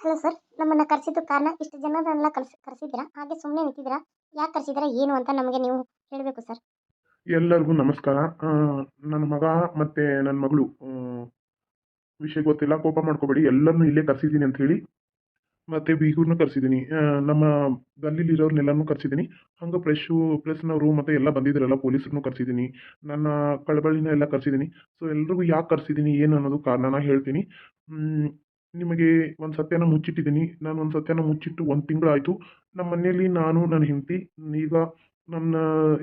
Hello sir, ನಮ್ಮನ್ನು ಕರೆಸಿದ್ದು ಕಾರಣ ಇಷ್ಟು ಜನರನ್ನೆಲ್ಲ ಕರ್ಸಿ, ಕರೆಸಿದ್ದೀರಾ? ಹಾಗೆ ಸುಮ್ಮನೆ ನಿಂತಿದ್ದೀರಾ? ಯಾಕೆ ಕರೆಸಿದ್ದೀರಾ, ಏನು ಅಂತ ನಮಗೆ ನೀವು ಹೇಳಬೇಕು ಸರ್. ಎಲ್ಲರಿಗೂ ನಮಸ್ಕಾರ. ನನ್ನ ಮಗ ಮತ್ತು ನನ್ನ ಮಗಳು ವಿಷಯ ಗೊತ್ತಿಲ್ಲ, ಕೋಪ ಮಾಡ್ಕೋಬೇಡಿ. ಎಲ್ಲರನ್ನೂ ಇಲ್ಲೇ ಕರ್ಸಿದ್ದೀನಿ ಅಂತ ಹೇಳಿ, ಮತ್ತು ಬೀಗೂರ್ನ ಕರ್ಸಿದ್ದೀನಿ. ನಮ್ಮ ಗಲ್ಲಿಲಿರೋರ್ನೆಲ್ಲನೂ ಕರ್ಸಿದ್ದೀನಿ. ಹಂಗೆ ಪ್ರೆಶು ಪ್ರೆಸ್ನವರು ಮತ್ತು ಎಲ್ಲ ಬಂದಿದ್ರಲ್ಲ, ಪೊಲೀಸ್ರನ್ನು ಕರ್ಸಿದ್ದೀನಿ. ನನ್ನ ಕಳಬಳಿನ ಎಲ್ಲ ಕರ್ಸಿದ್ದೀನಿ. ಸೊ ಎಲ್ರಿಗೂ ಯಾಕೆ ಕರ್ಸಿದ್ದೀನಿ, ಏನು ಅನ್ನೋದು ಕಾರಣನ ಹೇಳ್ತೀನಿ. ನಿಮಗೆ ಒಂದು ಸತ್ಯನ ಮುಚ್ಚಿಟ್ಟಿದ್ದೀನಿ. ನಾನು ಒಂದು ಸತ್ಯನ ಮುಚ್ಚಿಟ್ಟು ಒಂದು ತಿಂಗಳಾಯಿತು. ನಮ್ಮ ಮನೆಯಲ್ಲಿ ನಾನು ನನ್ನ ಹೆಂಡತಿ, ಈಗ ನನ್ನ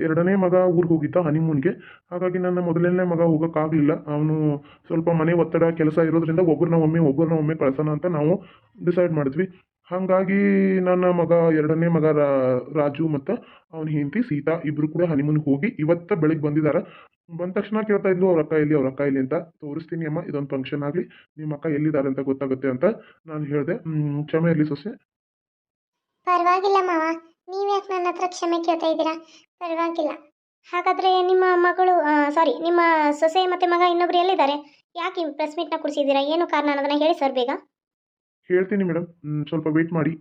ಎರಡನೇ ಮಗ ಊರಿಗೆ ಹೋಗಿದ್ದ ಹನಿಮೂನ್ಗೆ ಹಾಗಾಗಿ ನನ್ನ ಮೊದಲನೇ ಮಗ ಹೋಗೋಕ್ಕಾಗಲಿಲ್ಲ ಅವನು ಸ್ವಲ್ಪ ಮನೆ ಒತ್ತಡ, ಕೆಲಸ ಇರೋದ್ರಿಂದ ಒಬ್ಬರನ್ನ ಒಮ್ಮೆ ಒಬ್ಬರನ್ನ ಒಮ್ಮೆ ಕಳ್ಸೋಣ ಅಂತ ನಾವು ಡಿಸೈಡ್ ಮಾಡಿದ್ವಿ. ಹಾಗಾಗಿ ನನ್ನ ಮಗ, ಎರಡನೇ ಮಗ ರಾಜು ಮತ್ತು ಅವನ ಹೆಂಡತಿ ಸೀತಾ ಇಬ್ಬರು ಕೂಡ ಹನಿಮೂನ್ ಹೋಗಿ ಇವತ್ತ ಬೆಳಿಗ್ಗೆ ಬಂದಿದ್ದಾರೆ ಬಂದ ತಕ್ಷಣ ಕೇಳ್ತಾ ಇದ್ಲು, ಅವ್ರ ಅಕ್ಕ ಇಲ್ಲಿ ಅವ್ರ ಅಕ್ಕ ಇಲ್ಲಿ ಅಂತ. ತೋರಿಸ್ತೀನಿ ಅಮ್ಮ, ಇದೊಂದು ಫಂಕ್ಷನ್ ಆಗಲಿ. ನಿಮ್ಮ ಅಕ್ಕ ಎಲ್ಲಿದ್ದಾರೆ ಅಂತ ಗೊತ್ತಾಗುತ್ತೆ ಅಂತ ನಾನು ಹೇಳಿದೆ. ಕ್ಷಮೆ ಇರಲಿ ಸೊಸೆ. ಪರವಾಗಿಲ್ಲ ಮಾವ. ನೀವು ಯಾಕೆ ನನ್ನ ಹತ್ರ ಕ್ಷಮೆ ಕೇಳ್ತಾ ಇದ್ದೀರಾ? ಪರವಾಗಿಲ್ಲ. ಹಾಗಾದರೆ ನಿಮ್ಮ ಮಗಳು ಸಾರಿ ನಿಮ್ಮ ಸೊಸೆ ಮತ್ತು ಮಗ ಇನ್ನೊಬ್ರು ಎಲ್ಲಿದ್ದಾರೆ? ಯಾಕೆ ಪ್ರೆಸ್ ಮೀಟ್ನ ಕೊಡಿಸಿದ್ದೀರಾ? ಏನು ಕಾರಣ ಅನ್ನೋದನ್ನ ಹೇಳಿ ಸರ್ ಬೇಗ. ಹೇಳ್ತೀನಿ ಮೇಡಮ್ ಸ್ವಲ್ಪ ವೆಯ್ಟ್ ಮಾಡಿ.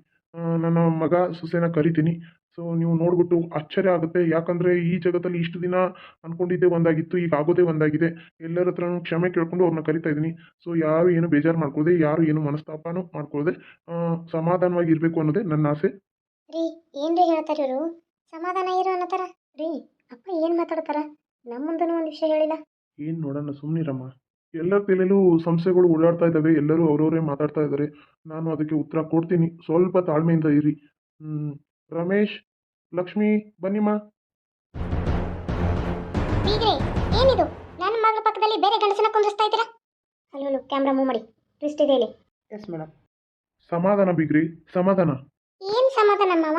ನನ್ನ ಮಗ ಸೊಸೆನ ಕರಿತೀನಿ. ಸೊ ನೀವು ನೋಡ್ಬಿಟ್ಟು ಆಶ್ಚರ್ಯ ಆಗುತ್ತೆ. ಯಾಕಂದರೆ ಈ ಜಗತ್ತಲ್ಲಿ ಇಷ್ಟು ದಿನ ಅಂದ್ಕೊಂಡಿದ್ದೆ ಒಂದಾಗಿತ್ತು ಈಗ ಆಗೋದೇ ಒಂದಾಗಿದೆ. ಎಲ್ಲರ ಹತ್ರನೂ ಕ್ಷಮೆ ಕೇಳ್ಕೊಂಡು ಅವ್ರನ್ನ ಕರಿತಾ ಇದ್ದೀನಿ. ಸೊ ಯಾರು ಏನು ಬೇಜಾರು ಮಾಡ್ಕೊಳ್ಳದೆ ಯಾರು ಏನು ಮನಸ್ತಾಪನೂ ಮಾಡ್ಕೊಳ್ಳದೆ ಸಮಾಧಾನವಾಗಿ ಇರಬೇಕು ಅನ್ನೋದೇ ನನ್ನ ಆಸೆ. ರೀ ಏನ್ರಿ ಹೇಳ್ತಾರೆ ಇವರು? ಸಮಾಧಾನ ಇರು ಅನ್ನತಾರ ರೀ ಅಪ್ಪ ಏನು ಮಾತಾಡ್ತಾರ? ನಮ್ಮ ಮುಂದೂ ಒಂದು ವಿಷಯ ಹೇಳಿಲ್ಲ. ಏನು ನೋಡೋಣ ಸುಮ್ಮನಿರಮ್ಮ ಎಲ್ಲರ ತಲೆಯಲ್ಲೂ ಸಂಸ್ಥೆಗಳು ಓಡಾಡ್ತಾ ಇದ್ದಾವೆ ಎಲ್ಲರೂ ಅವರವರೇ ಮಾತಾಡ್ತಾ ಇದ್ದಾರೆ. ನಾನು ಅದಕ್ಕೆ ಉತ್ತರ ಕೊಡ್ತೀನಿ. ಸ್ವಲ್ಪ ತಾಳ್ಮೆಯಿಂದ ಇರಿ. ಹ್ಮ್, ರಮೇಶ್ ಲಕ್ಷ್ಮಿ ಬನ್ನಿಮ್ಮ. ಬೀಗ್ರೆ ಏನಿದು? ನನ್ನ ಮಗಳ ಪಕ್ಕದಲ್ಲಿ ಬೇರೆ ಗಣಸನ ಕುಂದಿಸ್ತಾ ಇದ್ದೀರಾ? ಹಲೋ ಕ್ಯಾಮ್ರಾ ಮೂವ್ ಮಾಡಿ. ಟ್ವಿಸ್ಟ್ ಇದೆ ಇಲ್ಲಿ. ಎಸ್ ಮೇಡಮ್ ಸಮಾಧಾನ ಬಿಗ್ರಿ ಸಮಾಧಾನ. ಏನು ಸಮಾಧಾನ ಮಾವ?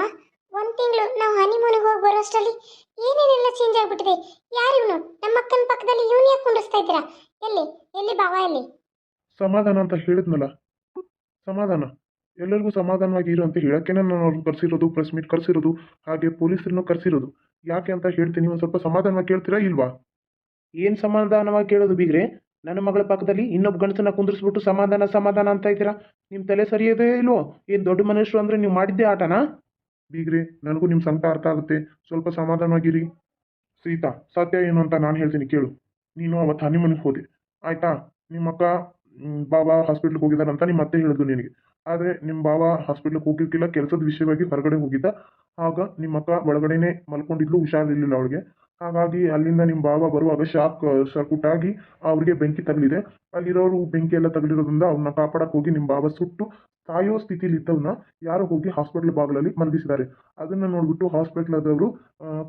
ಒಂದು ತಿಂಗಳು ನಾವು ಹನಿಮೂನಿಗೆ ಹೋಗಿ ಬರೋಷ್ಟರಲ್ಲಿ ಏನೇನೆಲ್ಲ ಚೇಂಜ್ ಆಗಿಬಿಟ್ಟಿದೆ? ಯಾರು ಇವನು? ನಮ್ಮ ಅಕ್ಕನ ಪಕ್ಕದಲ್ಲಿ ಇವನು ಯಾಕೆ ಕುಂಡಿಸ್ತಾ ಇದ್ದೀರಾ? ಎಲ್ಲಿ? ಎಲ್ಲಿ ಸಮಾಧಾನ ಅಂತ ಹೇಳಿದ್ನಲ್ಲ? ಸಮಾಧಾನ? ಎಲ್ಲರಿಗೂ ಸಮಾಧಾನವಾಗಿ ಇರು ಅಂತ ಹೇಳಕ್ಕೆ ನಾನು ಕರ್ಸಿರೋದು ಪ್ರೆಸ್ ಮೀಟ್ ಕರ್ಸಿರೋದು, ಹಾಗೆ ಪೊಲೀಸರನ್ನು ಕರ್ಸಿರೋದು. ಯಾಕೆ ಅಂತ ಹೇಳ್ತೀನಿ ಒಂದು ಸ್ವಲ್ಪ ಸಮಾಧಾನವಾಗಿ ಕೇಳ್ತೀರಾ ಇಲ್ವಾ? ಏನು ಸಮಾಧಾನವಾಗಿ ಕೇಳೋದು ಬೀಗ್ರೆ? ನನ್ನ ಮಗಳ ಪಕ್ಕದಲ್ಲಿ ಇನ್ನೊಬ್ಬ ಗಂಡಸನ್ನ ಕುಂದಿರಿಸ್ಬಿಟ್ಟು ಸಮಾಧಾನ ಸಮಾಧಾನ ಅಂತ ಇದ್ದೀರಾ? ನಿಮ್ಮ ತಲೆ ಸರಿಯದೇ ಇಲ್ವೋ? ಏನು ದೊಡ್ಡ ಮನುಷ್ಯರು ಅಂದರೆ ನೀವು ಮಾಡಿದ್ದೆ ಆಟನಾ? ಬೀಗ್ರೆ, ನನಗೂ ನಿಮ್ಮ ಸಂಕಟ ಅರ್ಥ ಆಗುತ್ತೆ. ಸ್ವಲ್ಪ ಸಮಾಧಾನವಾಗಿರಿ. ಸೀತಾ, ಸತ್ಯ ಏನು ಅಂತ ನಾನು ಹೇಳ್ತೀನಿ ಕೇಳು. ನೀನು ಅವತ್ತು ಹನಿಮನಿಗೆ ಹೋದೆ. ಆಯ್ತಾ? ನಿಮ್ಮ ಅಕ್ಕ ಬಾಬಾ ಹಾಸ್ಪಿಟ್ಲಿಗೆ ಅಂತ ನಿಮ್ಮ ಅತ್ತೆ ಹೇಳಿದ್ರು ನಿನಗೆ. ಆದರೆ ನಿಮ್ಮ ಬಾಬಾ ಹಾಸ್ಪಿಟ್ಲಿಗೆ ಹೋಗಿರ್ಲಿಲ್ಲ, ಕೆಲಸದ ವಿಷಯವಾಗಿ ಹೊರಗಡೆ ಹೋಗಿದ್ದ. ಆಗ ನಿಮ್ಮ ಅಕ್ಕ ಒಳಗಡೆನೆ ಮಲ್ಕೊಂಡಿದ್ಲು, ಹುಷಾರಿರ್ಲಿಲ್ಲ ಅವಳಿಗೆ. ಹಾಗಾಗಿ ಅಲ್ಲಿಂದ ನಿಮ್ಮ ಬಾಬಾ ಬರುವಾಗ ಶಾಕ್ ಸರ್ಕುಟ್ ಆಗಿ ಅವ್ರಿಗೆ ಬೆಂಕಿ ತಗಲಿದೆ ಅಲ್ಲಿರೋರು ಬೆಂಕಿ ಎಲ್ಲ ತಗಲಿರೋದ್ರಿಂದ ಅವ್ರನ್ನ ಕಾಪಾಡಕ್ಕೆ ಹೋಗಿ ನಿಮ್ಮ ಬಾಬಾ ಸುಟ್ಟು ಸಾಯೋ ಸ್ಥಿತಿಲಿ ಇದ್ದವನ್ನ ಯಾರೋ ಹೋಗಿ ಹಾಸ್ಪಿಟ್ಲ್ ಬಾಗಿಲಲ್ಲಿ ಮಲಗಿಸಿದ್ದಾರೆ ಅದನ್ನ ನೋಡ್ಬಿಟ್ಟು ಹಾಸ್ಪಿಟ್ಲದವರು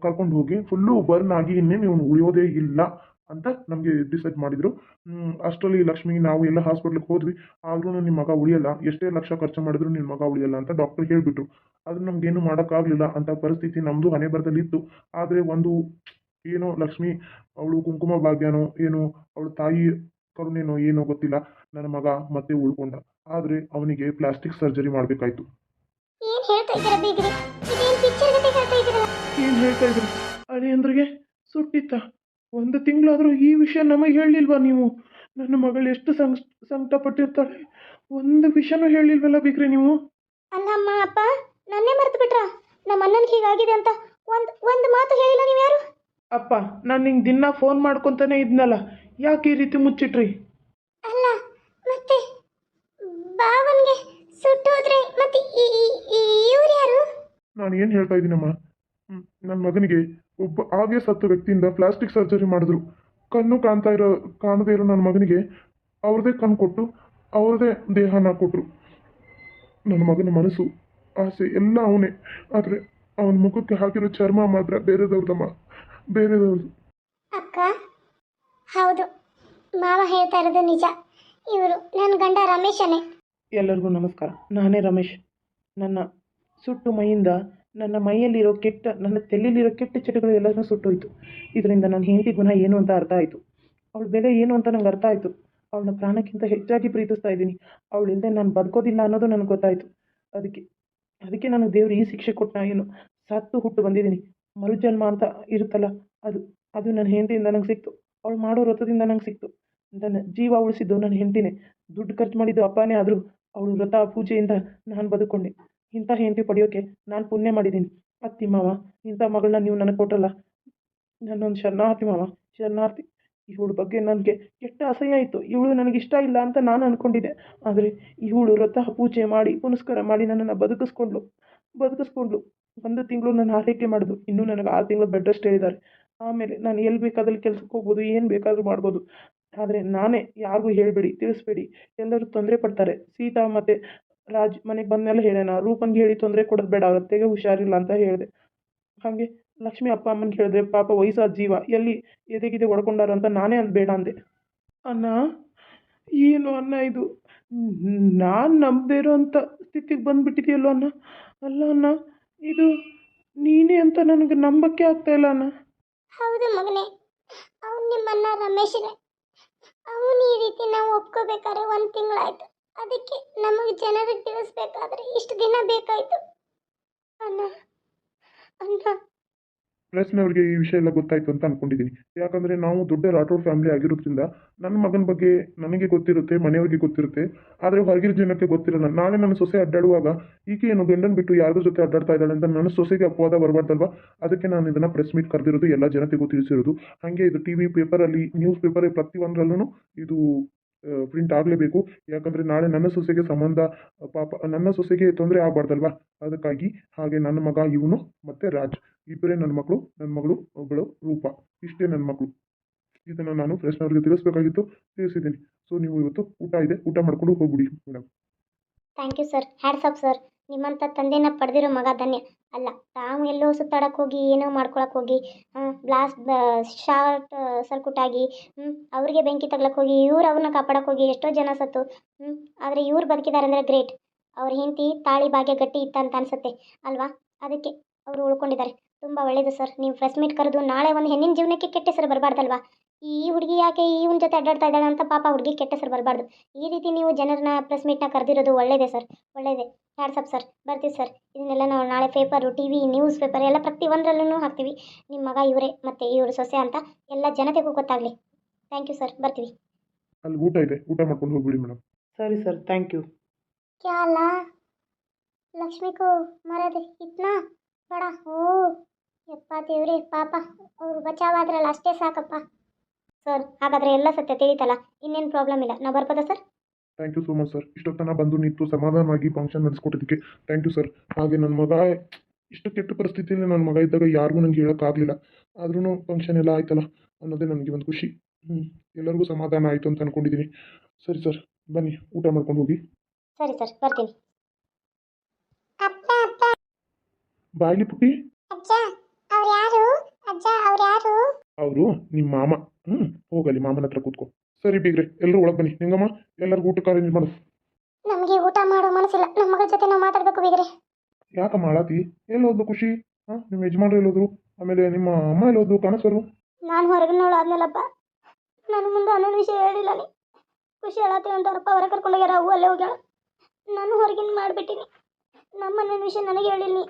ಕರ್ಕೊಂಡು ಹೋಗಿ ಫುಲ್ಲು ಬರ್ನ್ ಆಗಿ ಇನ್ನೇನು ಇವನು ಉಳಿಯೋದೇ ಇಲ್ಲ. ಅಂತ ನಮಗೆ ಡಿಸೈಡ್ ಮಾಡಿದರು. ಅಷ್ಟರಲ್ಲಿ ಲಕ್ಷ್ಮಿ ನಾವು ಎಲ್ಲ ಹಾಸ್ಪಿಟ್ಲಿಗೆ ಹೋದ್ವಿ. ಆದ್ರೂ ನಿಮ್ಮ ಮಗ ಉಳಿಯಲ್ಲ. ಎಷ್ಟೇ ಲಕ್ಷ ಖರ್ಚು ಮಾಡಿದ್ರು ನಿಮ್ಮ ಮಗ ಉಳಿಯಲ್ಲ ಅಂತ ಡಾಕ್ಟರ್ ಹೇಳಿಬಿಟ್ರು. ಆದರೆ ನಮ್ಗೇನು ಮಾಡೋಕ್ಕಾಗಲಿಲ್ಲ ಅಂತ ಪರಿಸ್ಥಿತಿ ನಮ್ಮದು ಹಣೆ ಬರದಲ್ಲಿ ಇತ್ತು. ಆದರೆ ಒಂದು ಏನೋ ಲಕ್ಷ್ಮಿ ಅವಳು ಕುಂಕುಮ ಭಾಗ್ಯನೋ ಏನೋ ಅವಳ ತಾಯಿ ಕರುಣೇನೋ ಏನೋ ಗೊತ್ತಿಲ್ಲ. ನನ್ನ ಮಗ ಮತ್ತೆ ಉಳ್ಕೊಂಡ. ಆದರೆ ಅವನಿಗೆ ಪ್ಲಾಸ್ಟಿಕ್ ಸರ್ಜರಿ ಮಾಡಬೇಕಾಯ್ತು. ಏನು ಹೇಳ್ತಾ ಇದ್ರಿ? ಅಳಿಯಂದ್ರಿಗೆ ಸುಟ್ಟಿತ್ತ? ಒಂದು ತಿಂಗಳಾದರೂ ಈ ವಿಷಯ ನಮಗೆ ಹೇಳಿಲ್ವಾ ನೀವು? ನನ್ನ ಮಗಳು ಎಷ್ಟು ಸಂಕ್ ಸಂಕಟ ಪಟ್ಟಿರ್ತಾಳೆ ಒಂದು ವಿಷಯನೂ ಹೇಳಿಲ್ವಲ್ಲ ಬೇಕ್ರಿ ನೀವು? ಅಲ್ಲಮ್ಮ ಅಪ್ಪ ನನ್ನೇ ಮರೆತು ಬಿಟ್ರ ನಮ್ಮ ಅಣ್ಣನಿಗೆ ಹೀಗಾಗಿದೆ ಅಂತ ಒಂದು ಒಂದು ಮಾತು ಹೇಳಿಲ್ಲ ನೀವು ಯಾರು? ಅಪ್ಪ ನಾನು ನಿಂಗೆ ದಿನ ಫೋನ್ ಮಾಡ್ಕೊತಾನೆ ಇದ್ನಲ್ಲ ಯಾಕೆ ಈ ರೀತಿ ಮುಚ್ಚಿಟ್ರಿ? ಅಲ್ಲ ಮತ್ತೆ ಬಾವನ್ಗೆ ಸುಟ್ಟು ಹೋದ್ರೆ ಮತ್ತೆ ಇವ್ರು ಯಾರು? ನಾನು ಏನು ಹೇಳ್ತಾ ಇದ್ದೀನಮ್ಮ? ನನ್ನ ಮಗನಿಗೆ ಒಬ್ಬ ಆಗೇ ಸತ್ತ ವ್ಯಕ್ತಿಯಿಂದ ಪ್ಲಾಸ್ಟಿಕ್ ಸರ್ಜರಿ ಮಾಡಿದ್ರು. ಕಣ್ಣು ಕಾಣ್ತಾ ಇರೋ ಕಾಣದೇ ಇರೋ ನನ್ನ ಮಗನಿಗೆ ಅವ್ರದ್ದೇ ಕಣ್ಣು ಕೊಟ್ಟು ಅವ್ರದ್ದೇ ದೇಹನ ಕೊಟ್ಟರು ನನ್ನ ಮಗನ ಮನಸ್ಸು ಆಸೆ ಎಲ್ಲ ಅವನೇ. ಆದರೆ ಅವನ ಮುಖಕ್ಕೆ ಹಾಕಿರೋ ಚರ್ಮ ಮಾತ್ರ ಬೇರೆದವ್ರದಮ್ಮ ಬೇರೆದವ್ರದ್ದು. ಅಕ್ಕ ಹೌದು. ಮಾವ ಹೇಳ್ತಾ ಇರೋದು ನಿಜ. ಇವರು ನನ್ನ ಗಂಡ ರಮೇಶನೇ. ಎಲ್ಲರಿಗೂ ನಮಸ್ಕಾರ. ನಾನೇ ರಮೇಶ್. ನನ್ನ ಸುಟ್ಟು ಮೈಯಿಂದ ನನ್ನ ಮೈಯಲ್ಲಿರೋ ಕೆಟ್ಟ, ನನ್ನ ತಲೆಯಲ್ಲಿರೋ ಕೆಟ್ಟ ಚಟಗಳು ಎಲ್ಲನೂ ಸುಟ್ಟೋಯ್ತು. ಇದರಿಂದ ನನ್ನ ಹೆಂಡತಿ ಗುಣ ಏನು ಅಂತ ಅರ್ಥ ಆಯಿತು. ಅವಳ ಬೆಲೆ ಏನು ಅಂತ ನಂಗೆ ಅರ್ಥ ಆಯಿತು. ಅವಳನ್ನ ಪ್ರಾಣಕ್ಕಿಂತ ಹೆಚ್ಚಾಗಿ ಪ್ರೀತಿಸ್ತಾ ಇದ್ದೀನಿ. ಅವಳಿಲ್ಲದೆ ನಾನು ಬದುಕೋದಿಲ್ಲ ಅನ್ನೋದು ನನಗೆ ಗೊತ್ತಾಯಿತು. ಅದಕ್ಕೆ ಅದಕ್ಕೆ ನಾನು ದೇವರು ಈ ಶಿಕ್ಷೆ ಕೊಟ್ಟ ಏನು ಸತ್ತು ಹುಟ್ಟು ಬಂದಿದ್ದೀನಿ. ಮರುಜನ್ಮ ಅಂತ ಇರುತ್ತಲ್ಲ, ಅದು ಅದು ನನ್ನ ಹೆಂಡತಿಯಿಂದ ನಂಗೆ ಸಿಕ್ತು. ಅವಳು ಮಾಡೋ ವ್ರತದಿಂದ ನಂಗೆ ಸಿಕ್ತು. ನನ್ನ ಜೀವ ಉಳಿಸಿದ್ದು ನನ್ನ ಹೆಂಡತಿನೇ. ದುಡ್ಡು ಖರ್ಚು ಮಾಡಿದ್ದು ಅಪ್ಪನೇ ಆದರೂ ಅವಳು ವ್ರತ ಪೂಜೆಯಿಂದ ನಾನು ಬದುಕೊಂಡೆ. ಇಂಥ ಹೆಂಡತಿ ಪಡೆಯೋಕೆ ನಾನು ಪುಣ್ಯ ಮಾಡಿದ್ದೀನಿ ಅತ್ತಿ ಮಾವ, ಇಂಥ ಮಗಳನ್ನ ನೀವು ನನಗೆ ಕೊಟ್ರಲ್ಲ, ನನ್ನೊಂದು ಶರಣಾರ್ಥಿ ಮಾವ, ಶರಣಾರ್ಥಿ. ಇವಳ ಬಗ್ಗೆ ನನಗೆ ಕೆಟ್ಟ ಅಸಹ್ಯ ಆಯಿತು ಇವಳು ನನಗೆ ಇಷ್ಟ ಇಲ್ಲ ಅಂತ ನಾನು ಅಂದ್ಕೊಂಡಿದ್ದೆ ಆದರೆ ಇವಳು ವ್ರತ ಪೂಜೆ ಮಾಡಿ, ಪುನಸ್ಕಾರ ಮಾಡಿ ನನ್ನನ್ನು ಬದುಕಿಸ್ಕೊಂಡ್ಲು ಬದುಕಿಸ್ಕೊಂಡ್ಲು ಒಂದು ತಿಂಗಳು ನನ್ನ ಆರೈಕೆ ಮಾಡಿದ್ರು ಇನ್ನೂ ನನಗೆ ಆರು ತಿಂಗಳು ಬೆಡ್ ರೆಸ್ಟ್ ಹೇಳಿದ್ದಾರೆ. ಆಮೇಲೆ ನಾನು ಎಲ್ಲಿ ಬೇಕಾದಲ್ಲಿ ಕೆಲಸಕ್ಕೆ ಹೋಗ್ಬೋದು, ಏನು ಬೇಕಾದರೂ ಮಾಡ್ಬೋದು. ಆದರೆ ನಾನೇ ಯಾರಿಗೂ ಹೇಳಬೇಡಿ, ತಿಳಿಸ್ಬೇಡಿ. ಎಲ್ಲರೂ ತೊಂದರೆ ಪಡ್ತಾರೆ. ಸೀತಾ ಮತ್ತು ರಾಜ್ ಮನೆಗೆ ಬಂದಮೇಲೆ ಹೇಳೇನ ರೂಪನ್ಗೆ ಹೇಳಿ ತೊಂದರೆ ಕೊಡೋದು ಬೇಡ ಅವ್ರ ಅತ್ತೆಗೆ ಹುಷಾರಿಲ್ಲ ಅಂತ ಹೇಳಿದೆ. ಹಾಗೆ ಲಕ್ಷ್ಮಿ ಅಪ್ಪ ಅಮ್ಮನಿಗೆ ಹೇಳಿದ್ರೆ ಪಾಪ ವಯಸ್ಸಾದ ಜೀವ, ಎಲ್ಲಿ ಎದೆಗಿದೆ ಹೊಡ್ಕೊಂಡಾರ ಅಂತ ನಾನೇ ಅಂದ್ ಬೇಡ ಅಂದೆ. ಅಣ್ಣ, ಏನು ಅಣ್ಣ ಇದು? ನಾನು ನಂಬದೇ ಇರೋಂಥ ಸ್ಥಿತಿಗೆ ಬಂದುಬಿಟ್ಟಿದೆಯಲ್ಲೋ ಅಣ್ಣ? ಅಲ್ಲ ಅಣ್ಣ, ಇದು ನೀನೇ ಅಂತ ನನಗೆ ನಂಬಕ್ಕೆ ಆಗ್ತಾ ಇಲ್ಲ ಅಣ್ಣ. ಹೌದು ಮಗನೇ, ಅವ್ನು ನಿಮ್ಮನ್ನ ರಮೇಶ್ ಅವನು ಈ ರೀತಿ ನಾವು ಒಪ್ಕೋಬೇಕಾದ್ರೆ ಒಂದು ತಿಂಗಳಾಯ್ತು ಅದಕ್ಕೆ ನಮಗೆ ಜನರಿಗೆ ತಿಳಿಸ್ಬೇಕಾದ್ರೆ ಇಷ್ಟು ದಿನ ಬೇಕಾಯಿತು. ಅಣ್ಣ ಅಣ್ಣ. ಈ ವಿಷಯ ಎಲ್ಲ ಗೊತ್ತಾಯ್ತು ಅಂತ ಅನ್ಕೊಂಡಿದ್ದೀನಿ. ಯಾಕಂದರೆ ನಾವು ದೊಡ್ಡ ರಾಠೋಡ್ ಫ್ಯಾಮಿಲಿ ಆಗಿರೋದ್ರಿಂದ ನನ್ನ ಮಗನ ಬಗ್ಗೆ ನನಗೆ ಗೊತ್ತಿರುತ್ತೆ, ಮನೆಯವ್ರಿಗೆ ಗೊತ್ತಿರುತ್ತೆ. ಆದ್ರೆ ಹೊರಗಿನ ಜನಕ್ಕೆ ಗೊತ್ತಿರಲ್ಲ. ನಾಳೆ ನನ್ನ ಸೊಸೆ ಅಡ್ಡಾಡುವಾಗ ಈಕೆ ಏನು ಗಂಡನ ಬಿಟ್ಟು ಯಾರ್ದ್ರ ಜೊತೆ ಅಡ್ಡಾಡ್ತಾ ಇದ್ದಾಳೆ ಅಂತ ನನ್ನ ಸೊಸೆಗೆ ಅಪವಾದ ಬರಬಾರ್ದಲ್ವಾ? ಅದಕ್ಕೆ ನಾನು ಇದನ್ನು ಪ್ರೆಸ್ ಮೀಟ್ ಕರೆದಿರೋದು ಎಲ್ಲ ಜನತೆಗೂ ತಿಳಿಸಿರೋದು. ಹಾಗೆ ಇದು ಟಿ ವಿ ಪೇಪರಲ್ಲಿ ನ್ಯೂಸ್ ಪೇಪರ್ ಪ್ರತಿಯೊಂದರಲ್ಲೂ ಇದು ಪ್ರಿಂಟ್ ಆಗಲೇಬೇಕು. ಯಾಕಂದರೆ ನಾಳೆ ನನ್ನ ಸೊಸೆಗೆ ಸಂಬಂಧ, ಪಾಪ, ನನ್ನ ಸೊಸೆಗೆ ತೊಂದರೆ ಆಗಬಾರ್ದಲ್ವಾ? ಅದಕ್ಕಾಗಿ ಹಾಗೆ ನನ್ನ ಮಗ, ಇವನು ಮತ್ತು ರಾಜ್. ಇಬ್ಬರೇ ನನ್ನ ಮಕ್ಕಳು ನನ್ನ ಮಗಳು, ಒಬ್ಬಳು ರೂಪ. ಇಷ್ಟೇ ನನ್ನ ಮಕ್ಕಳು ಇದನ್ನು ನಾನು ಫ್ರೆಶ್ನವ್ರಿಗೆ ತಿಳಿಸ್ಬೇಕಾಗಿತ್ತು. ತಿಳಿಸಿದ್ದೀನಿ. ಸೊ ನೀವು ಇವತ್ತು ಊಟ ಇದೆ. ಊಟ ಮಾಡಿಕೊಂಡು ಹೋಗ್ಬಿಡಿ madam thank you sir hats off sir ನಿಮ್ಮಂಥ ತಂದೆನ ಪಡೆದಿರೋ ಮಗ ಧನ್ಯ. ಅಲ್ಲ, ತಾವು ಎಲ್ಲೋ ಸುತ್ತಾಡಕ್ಕೆ ಹೋಗಿ, ಏನೋ ಮಾಡ್ಕೊಳಕ್ಕೆ ಹೋಗಿ ಬ್ಲಾಸ್ಟ್ ಶಾರ್ಟ್ ಸರ್ಕ್ಯೂಟ್ ಆಗಿ ಅವ್ರಿಗೆ ಬೆಂಕಿ ತಗ್ಲಕ್ಕೆ ಹೋಗಿ, ಇವ್ರು ಅವ್ರನ್ನ ಕಾಪಾಡಕ್ಕೆ ಹೋಗಿ ಎಷ್ಟೋ ಜನ ಸತ್ತು ಆದರೆ ಇವ್ರು ಬದುಕಿದ್ದಾರೆ ಅಂದರೆ ಗ್ರೇಟ್ ಅವ್ರ ಹೆಂಡತಿ ತಾಳಿ ಭಾಗ್ಯ ಗಟ್ಟಿ ಇತ್ತಂತ ಅನಿಸುತ್ತೆ, ಅಲ್ವಾ? ಅದಕ್ಕೆ ಅವರು ಉಳ್ಕೊಂಡಿದ್ದಾರೆ. ತುಂಬ ಒಳ್ಳೆಯದು ಸರ್ ನೀವು ಪ್ರೆಸ್ ಮೀಟ್ ಕರೆದು ನಾಳೆ ಒಂದು ಹೆಣ್ಣಿನ ಜೀವನಕ್ಕೆ ಕೆಟ್ಟ ಹೆಸರು ಬರಬಾರ್ದಲ್ವಾ ಈ ಹುಡುಗಿ ಯಾಕೆ ಇವನ ಜೊತೆ ಅಡ್ಡಾಡ್ತಾ ಇದ್ದಾಳೆ ಅಂತ ಪಾಪ ಹುಡುಗಿ ಕೆಟ್ಟ ಹೆಸರು ಬರಬಾರ್ದು ಈ ರೀತಿ ನೀವು ಜನರನ್ನ ಪ್ರೆಸ್ ಮೀಟ್ನ ಕರೆದಿರೋದು ಒಳ್ಳೆಯದೇ ಸರ್ ಒಳ್ಳೆಯದೇ ವಾಟ್ಸಪ್ ಸರ್ ಬರ್ತೀವಿ ಸರ್ ಇದನ್ನೆಲ್ಲ ನಾವು ನಾಳೆ paper T V news paper ಎಲ್ಲ ಪ್ರತಿಯೊಂದರಲ್ಲೂ ಹಾಕ್ತೀವಿ ನಿಮ್ಮ ಮಗ ಇವರೇ ಮತ್ತು ಇವರು ಸೊಸೆ ಅಂತ ಎಲ್ಲ ಜನತೆಗೂ ಗೊತ್ತಾಗಲಿ ಥ್ಯಾಂಕ್ ಯು ಸರ್ ಬರ್ತೀವಿ ಅಲ್ಲಿ ಊಟ ಇದೆ ಊಟ ಮಾಡ್ಕೊಂಡು ಹೋಗ್ಬಿಡಿ ಮೇಡಮ್ ಸರಿ ಸರ್ ಥ್ಯಾಂಕ್ ಯು क्या ला ಲಕ್ಷ್ಮಿ ಕೋ ಮರದೆ ಇತ್ನಾ ಬಡ ಹ್ಞೂ ಯಪ್ಪ ದೇವ್ರಿ ಪಾಪ ಅವ್ರು ಬಚಾವಾದ್ರಲ್ಲ ಅಷ್ಟೇ ಸಾಕಪ್ಪ. ಸರ್ ಹಾಗಾದ್ರೆ ಎಲ್ಲ ಸತ್ಯ ತಿಳಿತಲ್ಲ ಇನ್ನೇನು ಪ್ರಾಬ್ಲಮ್ ಇಲ್ಲ. ನಾವು ಬರ್ಬೋದಾ sir? Thank you so much sir ಇಷ್ಟೊತ್ತನ ಬಂದು ನಿಂತು ಸಮಾಧಾನವಾಗಿ ಫಂಕ್ಷನ್ ನಡೆಸ್ಕೊಟ್ಟಿದ್ದಕ್ಕೆ ಥ್ಯಾಂಕ್ ಯು ಸರ್ ಹಾಗೆ ನನ್ನ ಮಗ ಇಷ್ಟು ಕೆಟ್ಟ ಪರಿಸ್ಥಿತಿಯಲ್ಲಿ ನನ್ನ ಮಗ ಇದ್ದಾಗ ಯಾರಿಗೂ ನನಗೆ ಹೇಳೋಕ್ಕಾಗಲಿಲ್ಲ ಆದ್ರೂ ಫಂಕ್ಷನ್ ಎಲ್ಲ ಆಯ್ತಲ್ಲ ಅನ್ನೋದೇ ನನಗೆ ಒಂದು ಖುಷಿ. ಹ್ಞೂ ಎಲ್ಲರಿಗೂ ಸಮಾಧಾನ ಆಯಿತು ಅಂತ ಅಂದ್ಕೊಂಡಿದ್ದೀನಿ ಸರಿ ಸರ್ ಬನ್ನಿ ಊಟ ಮಾಡ್ಕೊಂಡು ಹೋಗಿ. ಸರಿ ಸರ್ ಬರ್ತೀನಿ. ಬಾಯ್ಲಿ ಪುಟ್ಟಿ? ಅಜ್ಜ ಅವ್ರು ಯಾರು? ಅಜ್ಜ ಅವ್ರು ಯಾರು? ಅವರು ನಿಮ್ಮ ಮಾಮ. ಹ್ಮ್ ಹೋಗಲಿ ಮಾಮನ ಹತ್ರ ಕೂತ್ಕೋ. ಸರಿ ಬೀಗ್ರೆ ಎಲ್ಲರೂ ಒಳಗೆ ಬನ್ನಿ. ನಿಂಗಮ್ಮ ಎಲ್ಲರಿಗೂ ಊಟಕ್ಕೆ ಅರೇಂಜ್ ಮಾಡು. ನಮಗೆ ಊಟ ಮಾಡೋ ಮನಸ್ಸಿಲ್ಲ. ನಮ್ಮ ಮಗಳ ಜೊತೆ ನಾವು ಮಾತಾಡ್ಬೇಕು ಬೀಗ್ರೆ. ಯಾಕಮ್ಮ ಅಳತಿ ಎಲ್ಲೋದು ಖುಷಿ? ಹಾ ನಿಮ್ಮ ಯಜಮಾನ್ರು ಎಲ್ಲೋದ್ರು ಆಮೇಲೆ ನಿಮ್ಮ ಅಮ್ಮ ಎಲ್ಲೋದು ಕನಸರು ನಾನು ಹೊರಗಿನವಳು ಆದ್ಮೇಲಪ್ಪ. ನನ್ನ ಮುಂದೆ ಅನ್ನೊಂದು ವಿಷಯ ಹೇಳಿಲ್ಲ ನೀ. ಖುಷಿ ಹೇಳತ್ತೆ ಅಂತ ಅವ್ರಪ್ಪ ಹೊರ ಕರ್ಕೊಂಡೋಗ್ಯಾರ ಅವು ಅಲ್ಲೇ ಹೋಗ್ಯಾಳ. ನಾನು ಹೊರಗಿನ ಮಾಡಿಬಿಟ್ಟಿನಿ. ನಮ್ಮ ಅನ್ನೊಂದು ವಿಷಯ ನನಗೆ ಹೇಳಿಲ್ಲ ನೀ.